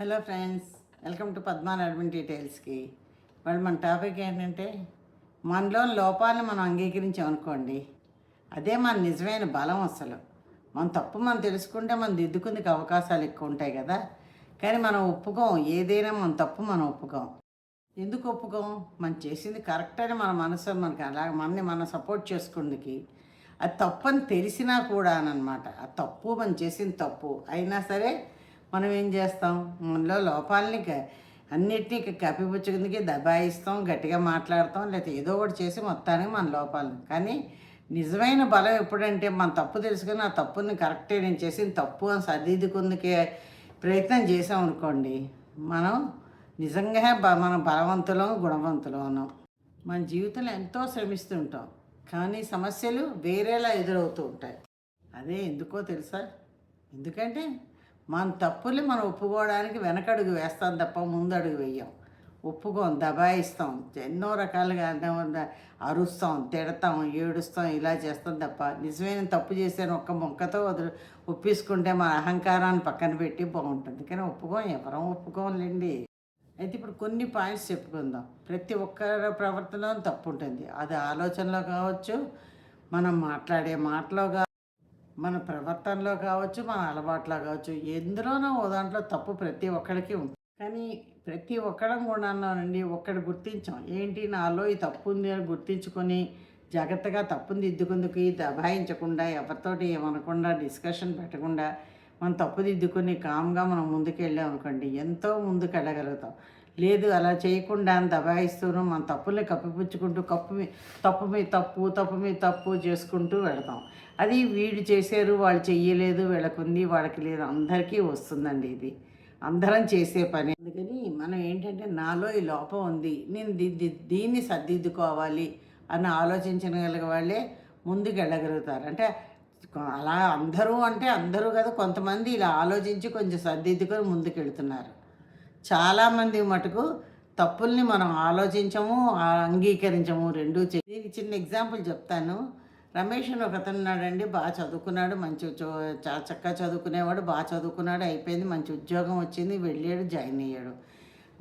Hello friends welcome to పద్మాన్ admin డీటెయిల్స్కి. వాళ్ళు మన టాపిక్ ఏంటంటే మనలో లోపాలను మనం అంగీకరించామనుకోండి అదే మన నిజమైన బలం అసలు. మన తప్పు మనం తెలుసుకుంటే మనం దిద్దుకుందుకు అవకాశాలు ఎక్కువ ఉంటాయి కదా కానీ మనం ఒప్పుకోం ఏదైనా మన తప్పు మనం ఒప్పుకోం. ఎందుకు ఒప్పుకోం? మనం చేసింది కరెక్ట్ అని మన మనసు మనకి అలా మనని మనం సపోర్ట్ చేసుకుందుకి అది తప్పు అని తెలిసినా కూడా అనమాట ఆ తప్పు మనం చేసిన తప్పు. అయినా సరే మనం ఏం చేస్తాం? మనలో లోపాలని అన్నిటినీ కప్పిపుచ్చుకుందుకి దబాయిస్తాం గట్టిగా మాట్లాడతాం లేకపోతే ఏదో ఒకటి చేసి మొత్తానికి మన లోపాలని కానీ నిజమైన బలం ఎప్పుడంటే మన తప్పు తెలుసుకుని ఆ తప్పుని కరెక్టే నేను చేసిన తప్పు అని సరిదిద్దుకుందుకే ప్రయత్నం చేసాం అనుకోండి మనం నిజంగా బ మన బలవంతులం గుణవంతులం మన జీవితంలో ఎంతో శ్రమిస్తుంటాం కానీ సమస్యలు వేరేలా ఎదురవుతూ ఉంటాయి. అదే ఎందుకో తెలుసా? ఎందుకంటే మన తప్పుల్ని మనం ఒప్పుకోవడానికి వెనకడుగు వేస్తాం తప్ప ముందడుగు వేయం. ఒప్పుకోం దబాయిస్తాం ఎన్నో రకాలుగా అరుస్తాం తిడతాం ఏడుస్తాం ఇలా చేస్తాం తప్ప నిజమైన తప్పు చేశాను ఒక్క మొక్కతో వదిలి ఒప్పించుకుంటే మన అహంకారాన్ని పక్కన పెట్టి బాగుంటుంది. కానీ ఒప్పుకోం ఎవరం ఒప్పుకోంలేండి. అయితే ఇప్పుడు కొన్ని పాయింట్స్ చెప్పుకుందాం. ప్రతి ఒక్కరి ప్రవర్తన తప్పు ఉంటుంది అది ఆలోచనలో కావచ్చు మనం మాట్లాడే మాటలో కావచ్చు మన ప్రవర్తనలో కావచ్చు మన అలవాట్లో కావచ్చు ఎందులోనో ఓ దాంట్లో తప్పు ప్రతి ఒక్కరికి ఉంటుంది. కానీ ప్రతి ఒక్కడం కూడా నుండి ఒక్కడు గుర్తించాం. ఏంటి? నాలో ఈ తప్పు ఉంది అని గుర్తించుకొని జాగ్రత్తగా తప్పుని దిద్దుకుందుకు దబాయించకుండా ఎవరితోటి ఏమనకుండా డిస్కషన్ పెట్టకుండా మనం తప్పు దిద్దుకొని కామ్గా మనం ముందుకు వెళ్ళాం అనుకోండి ఎంతో ముందుకు వెళ్ళగలుగుతాం లేదు అలా చేయకుండా దబాయిస్తూను మన తప్పుల్ని కప్పిపుచ్చుకుంటూ కప్పు మీ తప్పు మీ తప్పు తప్పు మీ తప్పు చేసుకుంటూ వెళతాం. అది వీళ్ళు చేశారు వాళ్ళు చెయ్యలేదు వీళ్ళకుంది వాళ్ళకి లేదు అందరికీ వస్తుందండి ఇది. అందరం చేసే పని. అందుకని మనం ఏంటంటే నాలో ఈ లోపం ఉంది నేను దీ దీన్ని సర్దిద్దుకోవాలి అని ఆలోచించగలిగే వాళ్ళే ముందుకు వెళ్ళగలుగుతారు అంటే అలా అందరూ అంటే అందరూ కదా కొంతమంది ఇలా ఆలోచించి కొంచెం సర్దిద్దుకొని ముందుకు వెళ్తున్నారు చాలామంది మటుకు తప్పుల్ని మనం ఆలోచించము అంగీకరించము రెండూ చే. దీనికి చిన్న ఎగ్జాంపుల్ చెప్తాను. రమేష్ అని ఒక బాగా చదువుకున్నాడు మంచి ఉద్యో- చక్కగా చదువుకునేవాడు బాగా చదువుకున్నాడు అయిపోయింది మంచి ఉద్యోగం వచ్చింది వెళ్ళాడు జాయిన్ అయ్యాడు.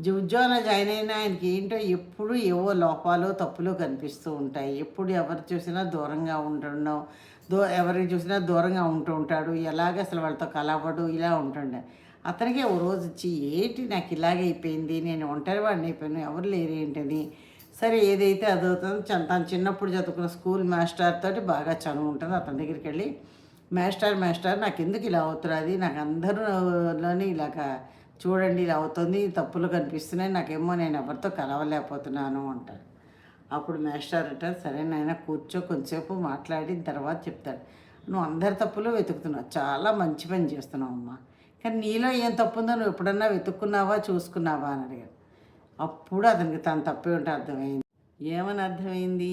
జ- ఉద్యోగంలో జాయిన్ అయినా ఆయనకి ఏంటో ఎప్పుడు ఏవో లోపాలు తప్పులు కనిపిస్తూ ఉంటాయి. ఎప్పుడు ఎవరు చూసినా దూరంగా ఉండడం దో ఎవరిని చూసినా దూరంగా ఉంటూ ఉంటాడు. ఎలాగ అసలు వాళ్ళతో కలవడు ఇలా ఉంటుండే. అతనికి ఓ రోజు వచ్చి ఏంటి నాకు ఇలాగే అయిపోయింది నేను ఒంటరి వాడిని అయిపోయాను ఎవరు లేరు ఏంటని? సరే ఏదైతే అదవుతుందో చ- తను చిన్నప్పుడు చదువుకున్న స్కూల్ మాస్టర్ తోటి బాగా చదువు ఉంటుంది అతని దగ్గరికి వెళ్ళి మాస్టర్ మాస్టర్ నాకు ఎందుకు ఇలా అవుతున్నది నాకు అందరిలోనే ఇలాగ చూడండి ఇలా అవుతుంది తప్పులు కనిపిస్తున్నాయి నాకేమో నేను ఎవరితో కలవలేకపోతున్నాను అంటాడు. అప్పుడు మాస్టర్ అంటారు సరే నాయన కూర్చో కొంచెంసేపు మాట్లాడిన తర్వాత చెప్తాడు. నువ్వు అందరి తప్పులు వెతుకుతున్నావు చాలా మంచి పని చేస్తున్నావు అమ్మా కానీ నీలో ఏం తప్పు ఉందో నువ్వు ఎప్పుడన్నా వెతుక్కున్నావా చూసుకున్నావా అని అడిగాడు. అప్పుడు అతనికి తన తప్పే ఉంటే అర్థమైంది. ఏమని అర్థమైంది?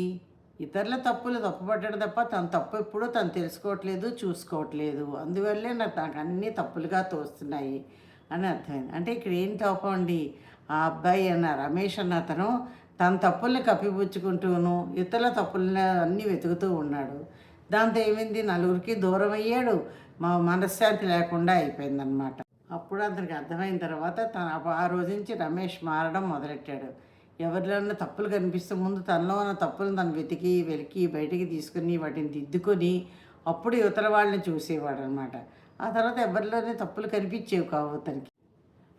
ఇతరుల తప్పులు తప్పుపట్టడం తప్ప తన తప్పు ఎప్పుడూ తను తెలుసుకోవట్లేదు చూసుకోవట్లేదు. అందువల్లే నాకు నాకు అన్నీ తప్పులుగా తోస్తున్నాయి అని అర్థమైంది. అంటే ఇక్కడ ఏం తప్ప అండి? ఆ అబ్బాయి అన్న రమేష్ అన్న అతను తన తప్పుల్ని కప్పిపుచ్చుకుంటూను ఇతరుల తప్పులను అన్నీ వెతుకుతూ ఉన్నాడు. దాంతో ఏమైంది నలుగురికి దూరం అయ్యాడు మా మనశ్శాంతి లేకుండా అయిపోయిందనమాట అప్పుడు అతనికి అర్థమైన తర్వాత తన ఆ రోజు నుంచి రమేష్ మారడం మొదలెట్టాడు. ఎవరిలోనైనా తప్పులు కనిపిస్తే ముందు తనలో ఉన్న తప్పులను తను వెతికి వెలికి బయటికి తీసుకుని వాటిని దిద్దుకొని అప్పుడు ఇతర వాళ్ళని చూసేవాడు అనమాట ఆ తర్వాత ఎవరిలోనే తప్పులు కనిపించేవి కావు తనకి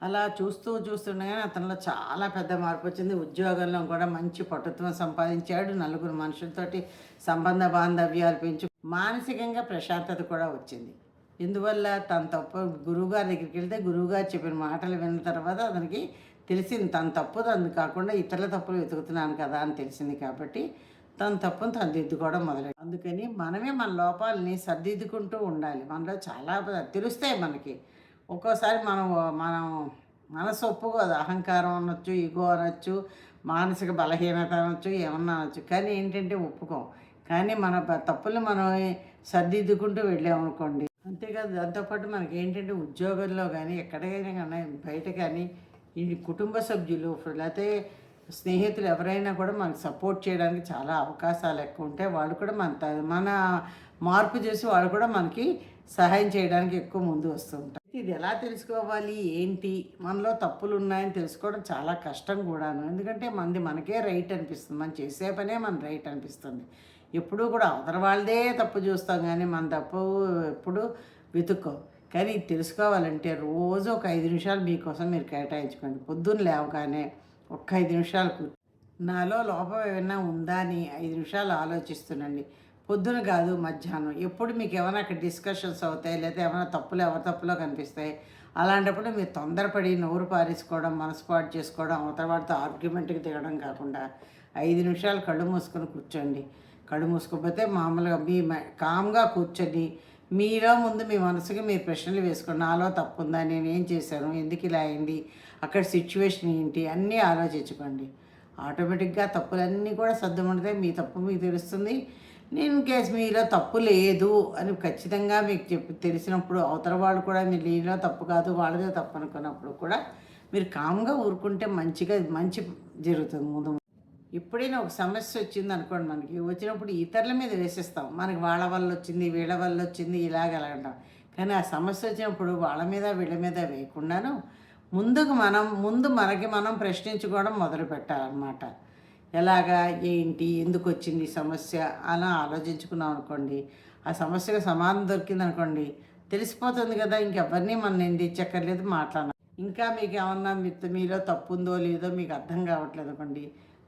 అలా చూస్తూ చూస్తుండగానే అతనిలో చాలా పెద్ద మార్పు వచ్చింది. ఉద్యోగంలో కూడా మంచి పటుత్వం సంపాదించాడు. నలుగురు మనుషులతోటి సంబంధ బాంధవ్యాలు పెంచు మానసికంగా ప్రశాంతత కూడా వచ్చింది. ఇందువల్ల తన తప్పు గురువుగారి దగ్గరికి వెళ్తే గురువుగారు చెప్పిన మాటలు విన్న తర్వాత అతనికి తెలిసింది తన తప్పు తను కాకుండా ఇతరుల తప్పులు వెతుకుతున్నాను కదా అని తెలిసింది కాబట్టి తన తప్పును తను దిద్దుకోవడం మొదలైంది అందుకని మనమే మన లోపాలని సర్దిద్దుకుంటూ ఉండాలి. మనలో చాలా తెలుస్తాయి మనకి. ఒక్కోసారి మనం మనం మనసు ఒప్పుకోదు. అహంకారం అనొచ్చు ఈగో అనొచ్చు మానసిక బలహీనత అనొచ్చు ఏమన్నా అనొచ్చు. కానీ ఏంటంటే ఒప్పుకోం. కానీ మన తప్పులు మనం సర్దిద్దుకుంటూ వెళ్ళామనుకోండి అంతేకాదు దాంతోపాటు మనకి ఏంటంటే ఉద్యోగంలో కానీ ఎక్కడికైనా కానీ బయట కానీ ఈ కుటుంబ సభ్యులు లేకపోతే స్నేహితులు ఎవరైనా కూడా మనకు సపోర్ట్ చేయడానికి చాలా అవకాశాలు ఎక్కువ ఉంటాయి. వాళ్ళు కూడా మన మన మార్పు చేసి వాళ్ళు కూడా మనకి సహాయం చేయడానికి ఎక్కువ ముందు వస్తూ ఇది ఎలా తెలుసుకోవాలి? ఏంటి? మనలో తప్పులు ఉన్నాయని తెలుసుకోవడం చాలా కష్టం కూడాను. ఎందుకంటే మనది మనకే రైట్ అనిపిస్తుంది. మనం చేసే పనే మన రైట్ అనిపిస్తుంది. ఎప్పుడూ కూడా అవతల వాళ్ళదే తప్పు చూస్తాం కానీ మన తప్పు ఎప్పుడు వెతుక్కో. కానీ ఇది తెలుసుకోవాలంటే రోజు ఒక ఐదు నిమిషాలు మీకోసం మీరు కేటాయించుకోండి. పొద్దున్న లేవగానే ఒక్క ఐదు నిమిషాలు నాలో లోపం ఏమైనా ఉందా అని ఐదు నిమిషాలు ఆలోచిస్తుండండి. పొద్దున కాదు మధ్యాహ్నం. ఎప్పుడు మీకు ఏమైనా అక్కడ డిస్కషన్స్ అవుతాయి లేదా ఏమైనా తప్పులు ఎవరి తప్పులో కనిపిస్తాయి అలాంటప్పుడు మీరు తొందరపడి నోరు పారేసుకోవడం మనసు పాటు చేసుకోవడం అవతల వాడితో ఆర్గ్యుమెంట్కి దిగడం కాకుండా ఐదు నిమిషాలు కళ్ళు మూసుకొని కూర్చోండి. కళ్ళు మూసుకోకపోతే మామూలుగా మీ మ- కామ్గా కూర్చొని మీలో ముందు మీ మనసుకి మీరు ప్రశ్నలు వేసుకోండి. నాలో తప్పుందా నేను ఏం చేశాను ఎందుకు ఇలా అయింది అక్కడ సిచ్యువేషన్ ఏంటి అన్నీ ఆలోచించుకోండి. ఆటోమేటిక్గా తప్పులన్నీ కూడా సర్దుమంటే మీ తప్పు మీకు తెలుస్తుంది. నేను కేసు మీలో తప్పు లేదు అని ఖచ్చితంగా మీకు చెప్పి తెలిసినప్పుడు అవతల వాళ్ళు కూడా మీరు నీలో తప్పు కాదు వాళ్ళదే తప్పు అనుకున్నప్పుడు కూడా మీరు కామ్గా ఊరుకుంటే మంచిగా మంచి జరుగుతుంది ముందు ఎప్పుడైనా ఒక సమస్య వచ్చింది అనుకోండి మనకి వచ్చినప్పుడు ఇతరుల మీద వేసేస్తాం. మనకి వాళ్ళ వల్ల వచ్చింది వీళ్ళ వల్ల వచ్చింది ఇలాగ అంటాం. కానీ ఆ సమస్య వచ్చినప్పుడు వాళ్ళ మీద వీళ్ళ మీద వేయకుండాను ముందుకు మనం ముందు మనకి మనం ప్రశ్నించుకోవడం మొదలు పెట్టాలన్నమాట ఎలాగా ఏంటి ఎందుకు వచ్చింది సమస్య అలా ఆలోచించుకున్నాం అనుకోండి. ఆ సమస్యకు సమాధానం దొరికింది అనుకోండి తెలిసిపోతుంది కదా ఇంకెవరిని మనం నిందించక్కర్లేదు మాట్లాడాలి. ఇంకా మీకు ఏమన్నా మిత్ మీలో తప్పు ఉందో లేదో మీకు అర్థం కావట్లేదు అనుకోండి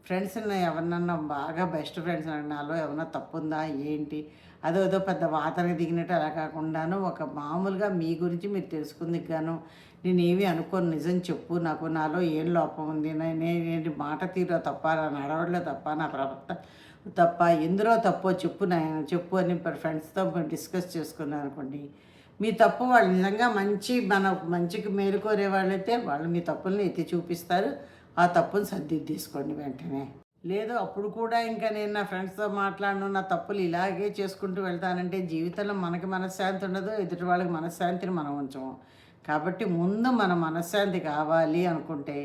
ఫ్రెండ్స్ ఎవరినన్నా బాగా బెస్ట్ ఫ్రెండ్స్ నాలో ఏమన్నా తప్పు ఉందా ఏంటి అదో ఏదో పెద్ద వాతన దిగినట్టు అలా కాకుండాను ఒక మామూలుగా మీ గురించి మీరు తెలుసుకుంది గాను. నేను ఏమి అనుకోను నిజం చెప్పు నాకు నాలో ఏం లోపం ఉంది నే- నేను మాట తీరో తప్ప నా నడవడలో తప్ప నా ప్రవర్త తప్ప ఎందులో తప్పో చెప్పు నాయన చెప్పు అని ఫ్రెండ్స్తో డిస్కస్ చేసుకున్నాను అనుకోండి. మీ తప్పు వాళ్ళు నిజంగా మంచి మన మంచికి మేలుకోరే వాళ్ళైతే వాళ్ళు మీ తప్పుల్ని ఎత్తి చూపిస్తారు. ఆ తప్పుని సర్దిద్దేసుకోండి వెంటనే. లేదు అప్పుడు కూడా ఇంకా నేను నా ఫ్రెండ్స్తో మాట్లాడను నా తప్పులు ఇలాగే చేసుకుంటూ వెళ్తానంటే జీవితంలో మనకి మనశ్శాంతి ఉండదు ఎదుటి వాళ్ళకి మనశ్శాంతిని మనం ఉంచము. కాబట్టి ముందు మన మనశ్శాంతి కావాలి అనుకుంటే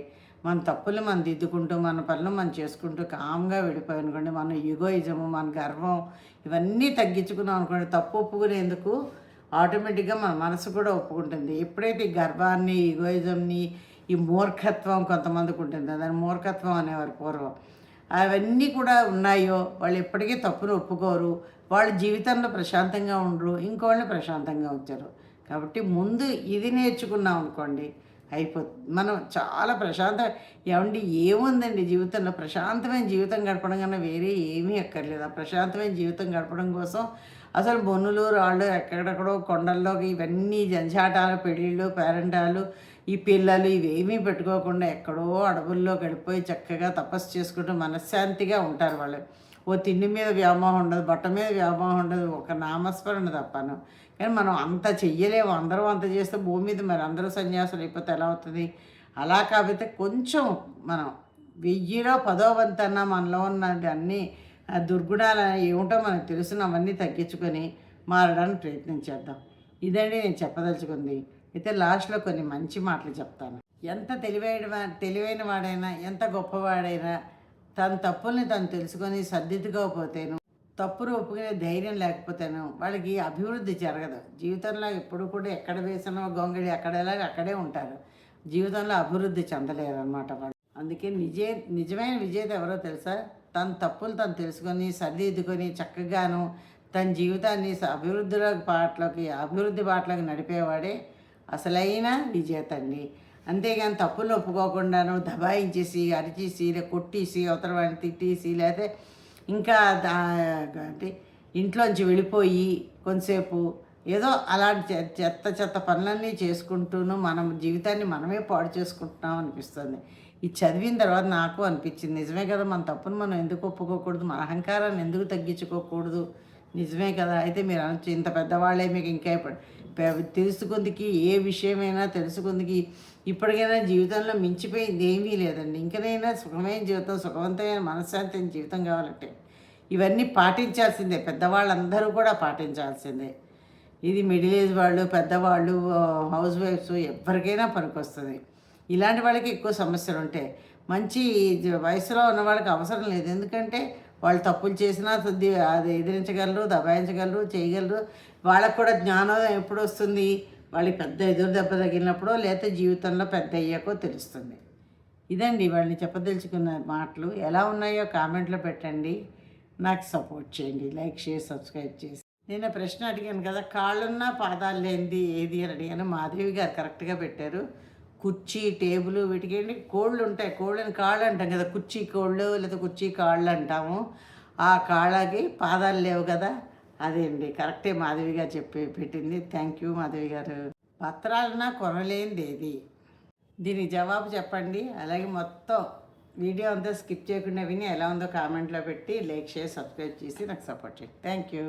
మన తప్పులు మనం దిద్దుకుంటూ మన పనులు మనం చేసుకుంటూ కామ్గా విడిపోయి అనుకోండి మన యుగోయిజము మన గర్వం ఇవన్నీ తగ్గించుకున్నాం అనుకోండి తప్పు ఒప్పుకునేందుకు ఆటోమేటిక్గా మన మనసు కూడా ఒప్పుకుంటుంది. ఎప్పుడైతే ఈ గర్వాన్ని ఈగోయిజంని ఈ మూర్ఖత్వం కొంతమందికి ఉంటుంది దాని మూర్ఖత్వం అనేవారు పూర్వం. అవన్నీ కూడా ఉన్నాయో వాళ్ళు ఎప్పటికీ తప్పును ఒప్పుకోరు. వాళ్ళ జీవితంలో ప్రశాంతంగా ఉండరు ఇంకోళ్ళని ప్రశాంతంగా ఉంచరు. కాబట్టి ముందు ఇది నేర్చుకున్నాం అనుకోండి అయిపోతుంది మనం చాలా ప్రశాంత ఏమండి ఏముందండి జీవితంలో? ప్రశాంతమైన జీవితం గడపడం కన్నా వేరే ఏమీ అక్కర్లేదు. ఆ ప్రశాంతమైన జీవితం గడపడం కోసం అసలు బొన్నులు రాళ్ళు ఎక్కడెక్కడో కొండల్లోకి ఇవన్నీ జంజాటాలు పెళ్ళిళ్ళు పేరెంటాలు ఈ పిల్లలు ఇవేమీ పెట్టుకోకుండా ఎక్కడో అడవుల్లో గడిపోయి చక్కగా తపస్సు చేసుకుంటూ మనశ్శాంతిగా ఉంటారు వాళ్ళు. ఓ తిండి మీద వ్యామోహం ఉండదు బట్ట మీద వ్యామోహం ఉండదు ఒక నామస్మరణ తప్పను కానీ మనం అంత చెయ్యలేము అందరం అంత చేస్తే భూమి మీద మరి అందరూ సన్యాసులు అయిపోతే ఎలా అవుతుంది? అలా కాకపోతే కొంచెం మనం వెయ్యిలో పదో వంతన్నా మనలో ఉన్న అన్నీ ఆ దుర్గుణాలు ఏమిటో మనకు తెలుసున్న అవన్నీ తగ్గించుకొని మారడానికి ప్రయత్నించేద్దాం ఇదండి నేను చెప్పదలుచుకుంది. అయితే లాస్ట్లో కొన్ని మంచి మాటలు చెప్తాను. ఎంత తెలివైన తెలివైన వాడైనా ఎంత గొప్పవాడైనా తన తప్పుల్ని తను తెలుసుకొని సర్దిద్దుకోకపోతేను తప్పును ఒప్పుకునే ధైర్యం లేకపోతేను వాళ్ళకి అభివృద్ధి జరగదు. జీవితంలో ఎప్పుడు కూడా ఎక్కడ వేసినా గొంగళి ఎక్కడేలా అక్కడే ఉంటారు. జీవితంలో అభివృద్ధి చెందలేరు అనమాట వాళ్ళు. అందుకే నిజే నిజమైన విజేత ఎవరో తెలుసా? తన తప్పులు తను తెలుసుకొని సరిదిద్దుకొని చక్కగాను తన జీవితాన్ని అభివృద్ధిలో పాటలోకి అభివృద్ధి పాటలోకి నడిపేవాడే అసలైన విజేత అండి అంతేగాని తప్పులు ఒప్పుకోకుండాను దబాయించేసి అరిచేసి లే కొట్టేసి అవతల వాడిని తిట్టేసి లేకపోతే ఇంకా అంటే ఇంట్లోంచి వెళ్ళిపోయి కొంతసేపు ఏదో అలాంటి చెత్త చెత్త పనులన్నీ చేసుకుంటూను మనం జీవితాన్ని మనమే పాడు చేసుకుంటున్నాం అనిపిస్తుంది. ఇది చదివిన తర్వాత నాకు అనిపించింది నిజమే కదా మన తప్పును మనం ఎందుకు ఒప్పుకోకూడదు? మన అహంకారాన్ని ఎందుకు తగ్గించుకోకూడదు? నిజమే కదా అయితే మీరు అనొచ్చు ఇంత పెద్దవాళ్ళే మీకు ఇంకా తెలుసుకుందికి ఏ విషయమైనా తెలుసుకుందికి ఇప్పటికైనా జీవితంలో మించిపోయింది ఏమీ లేదండి. ఇంకనైనా సుఖమైన జీవితం సుఖవంతమైన మనశ్శాంతమైన జీవితం కావాలంటే ఇవన్నీ పాటించాల్సిందే. పెద్దవాళ్ళందరూ కూడా పాటించాల్సిందే. ఇది మిడిల్ ఏజ్ వాళ్ళు పెద్దవాళ్ళు హౌస్ వైఫ్స్ ఎవరికైనా పనికొస్తుంది. ఇలాంటి వాళ్ళకి ఎక్కువ సమస్యలు ఉంటాయి. మంచి వయసులో ఉన్న వాళ్ళకి అవసరం లేదు. ఎందుకంటే వాళ్ళు తప్పులు చేసినా శుద్ధి అది ఎదిరించగలరు దబాయించగలరు చేయగలరు. వాళ్ళకు కూడా జ్ఞానోదయం ఎప్పుడు వస్తుంది? వాళ్ళకి పెద్ద ఎదురు దెబ్బ తగిలినప్పుడో లేకపోతే జీవితంలో పెద్ద అయ్యాకో తెలుస్తుంది. ఇదండి వాళ్ళని చెప్పదలుచుకున్న మాటలు. ఎలా ఉన్నాయో కామెంట్లో పెట్టండి. నాకు సపోర్ట్ చేయండి. లైక్ షేర్ సబ్స్క్రైబ్ చేసి. నేను ప్రశ్న అడిగాను కదా కాళ్ళున్నా పాదాలు లేనిది ఏది అని అడిగాను. మాధవి గారు కరెక్ట్గా పెట్టారు. కుర్చీ టేబుల్ వీటికి ఏంటి? కోళ్ళు ఉంటాయి కోళ్ళని కాళ్ళు అంటాం కదా. కుర్చీ కోళ్ళు లేదా కుర్చీ కాళ్ళు అంటాము ఆ కాళ్ళకి పాదాలు లేవు కదా. అదే అండి కరెక్టే మాధవి గారు చెప్పి పెట్టింది. థ్యాంక్ యూ మాధవి గారు. పత్రాలన్నా కొనలేనిది ఏది. దీనికి జవాబు చెప్పండి. అలాగే మొత్తం వీడియో అంతా స్కిప్ చేయకుండా విని ఎలా ఉందో కామెంట్లో పెట్టి లైక్ చేసి సబ్స్క్రైబ్ చేసి నాకు సపోర్ట్ చేయండి. Thank you.